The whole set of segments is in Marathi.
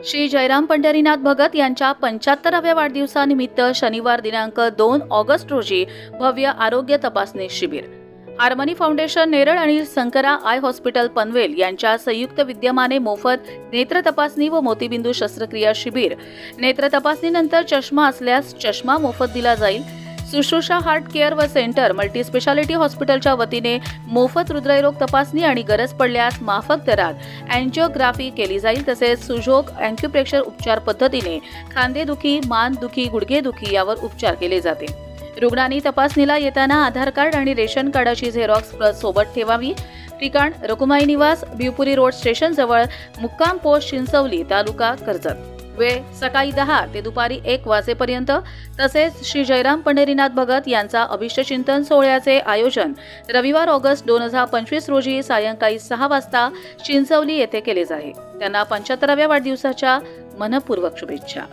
श्री जयराम पंढरीनाथ भगत यांच्या पंच्याहत्तराव्या वाढदिवसानिमित्त शनिवार दिनांक दोन ऑगस्ट रोजी भव्य आरोग्य तपासणी शिबिर. हार्मनी फाउंडेशन नेरळ आणि संकरा आय हॉस्पिटल पनवेल यांच्या संयुक्त विद्यमाने मोफत नेत्र तपासणी व मोतीबिंदू शस्त्रक्रिया शिबिर. नेत्र तपासणीनंतर चष्मा असल्यास चष्मा मोफत दिला जाईल. सुश्रुषा हार्ट केअर व सेंटर मल्टीस्पेशालिटी हॉस्पिटलच्या वतीने मोफत हृदयरोग तपासणी आणि गरज पडल्यास माफक दरात अँजिओग्राफी केली जाईल तसेच सुजोग अँक्युप्रेशर उपचार पद्धतीने खांदेदुखी मानदुखी गुडघेदुखी यावर उपचार केले जाते. रुग्णांनी तपासणीला येताना आधार कार्ड आणि रेशन कार्डाची झेरॉक्स प्रत सोबत ठेवावी. ठिकाण रकुमाई निवास भिवपुरी रोड स्टेशनजवळ मुक्काम पोस्ट चिंचवली तालुका कर्जत. वेळ सकाळी दहा ते दुपारी एक वाजेपर्यंत तसेच श्री जयराम पंढरीनाथ भगत यांचा अभिष्टचिंतन सोहळ्याचे आयोजन रविवार ऑगस्ट दोन हजार पंचवीस रोजी सायंकाळी सहा वाजता चिंचवली येथे केले जाईल त्यांना पंच्याहत्तराव्या वाढदिवसाच्या मनपूर्वक शुभेच्छा.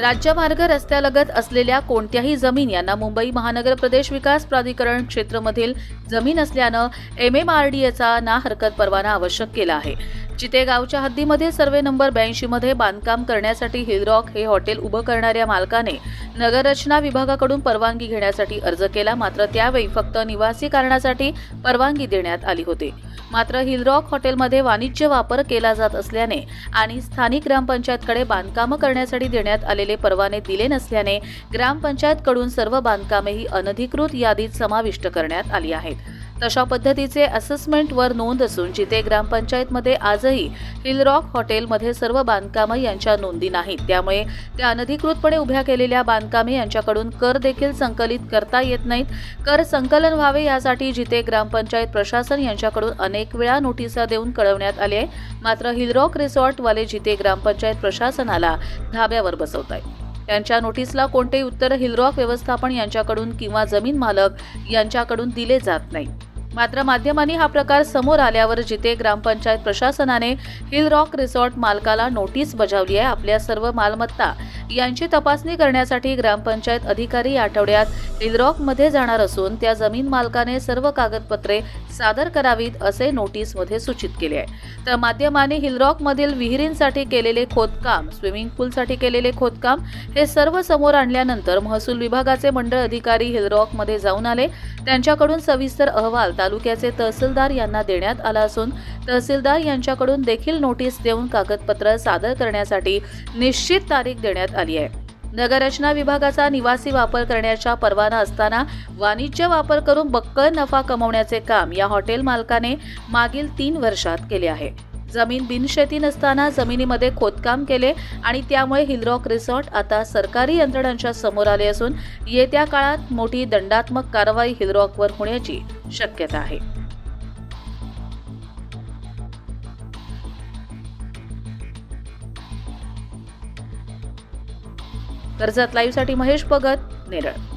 राज्यमार्ग रस्त्यालगत असलेल्या कोणत्याही जमीन यांना मुंबई महानगर प्रदेश विकास प्राधिकरण क्षेत्रमधील जमीन असल्यानं एम एम आर डी एचा ना हरकत परवाना आवश्यक केला आहे. चितेगावच्या हद्दीमध्ये सर्वे नंबर ब्याऐंशी मध्ये बांधकाम करण्यासाठी हिलरॉक हे हॉटेल उभं करणाऱ्या मालकाने नगररचना विभागाकडून परवानगी घेण्यासाठी अर्ज केला. मात्र त्यावेळी फक्त निवासी कारणासाठी परवानगी देण्यात आली होती. मात्र हिलरॉक हॉटेलमध्ये वाणिज्य वापर केला जात असल्याने आणि स्थानिक ग्रामपंचायतकडे बांधकामं करण्यासाठी देण्यात आलेले परवाने दिले नसल्याने ग्रामपंचायतकडून सर्व बांधकामे ही अनधिकृत यादीत समाविष्ट करण्यात आली आहेत. तशा पद्धतीचे असेसमेंट वर नोंद असून जिथे ग्रामपंचायतमध्ये आजही हिलरॉक हॉटेलमध्ये सर्व बांधकामं यांच्या नोंदी नाहीत. त्यामुळे त्या अनधिकृतपणे उभ्या केलेल्या बांधकामे यांच्याकडून कर देखील संकलित करता येत नाहीत. कर संकलन व्हावे यासाठी जिथे ग्रामपंचायत प्रशासन यांच्याकडून अनेक वेळा नोटिसा देऊन कळवण्यात आले मात्र हिलरॉक रिसॉर्टवाले जिथे ग्रामपंचायत प्रशासनाला धाब्यावर बसवत आहेत त्यांच्या नोटीसला कोणतेही उत्तर हिलरॉक व्यवस्थापन यांच्याकडून किंवा जमीन मालक यांच्याकडून दिले जात नाही. मात्र माध्यमांनी हा प्रकार समोर आल्यावर जिथे ग्रामपंचायत प्रशासनाने हिल रॉक रिसॉर्ट मालकाला नोटीस बजावली आहे आपल्या सर्व मालमत्ता यांची तपासणी करण्यासाठी ग्रामपंचायत अधिकारी या आठवड्यात हिलरॉकमध्ये जाणार असून त्या जमीन मालकाने सर्व कागदपत्रे सादर करावीत असे नोटीसमध्ये सूचित केले आहे. तर माध्यमाने हिलरॉकमधील विहिरींसाठी केलेले खोदकाम स्विमिंग पूलसाठी केलेले खोदकाम हे सर्व समोर आणल्यानंतर महसूल विभागाचे मंडळ अधिकारी हिलरॉकमध्ये जाऊन आले. त्यांच्याकडून सविस्तर अहवाल तालुक्याचे तहसीलदार यांना देण्यात आला असून तहसीलदार यांच्याकडून देखील नोटीस देऊन कागदपत्र सादर करण्यासाठी निश्चित तारीख देण्यात आली आहे. नगररचना विभागाचा निवासी वापर करण्याचा परवाना असताना वाणिज्य वापर करून बक्कळ नफा कमवण्याचे काम या हॉटेल मालकाने मागील तीन वर्षात केले आहे. जमीन बिनशेती नसताना जमिनीमध्ये खोदकाम केले आणि त्यामुळे हिलरॉक रिसॉर्ट आता सरकारी यंत्रणांच्या समोर आले असून येत्या काळात मोठी दंडात्मक कारवाई हिलरॉकवर होण्याची शक्यता आहे. कर्जत लाईव्हसाठी महेश भगत नेरळ.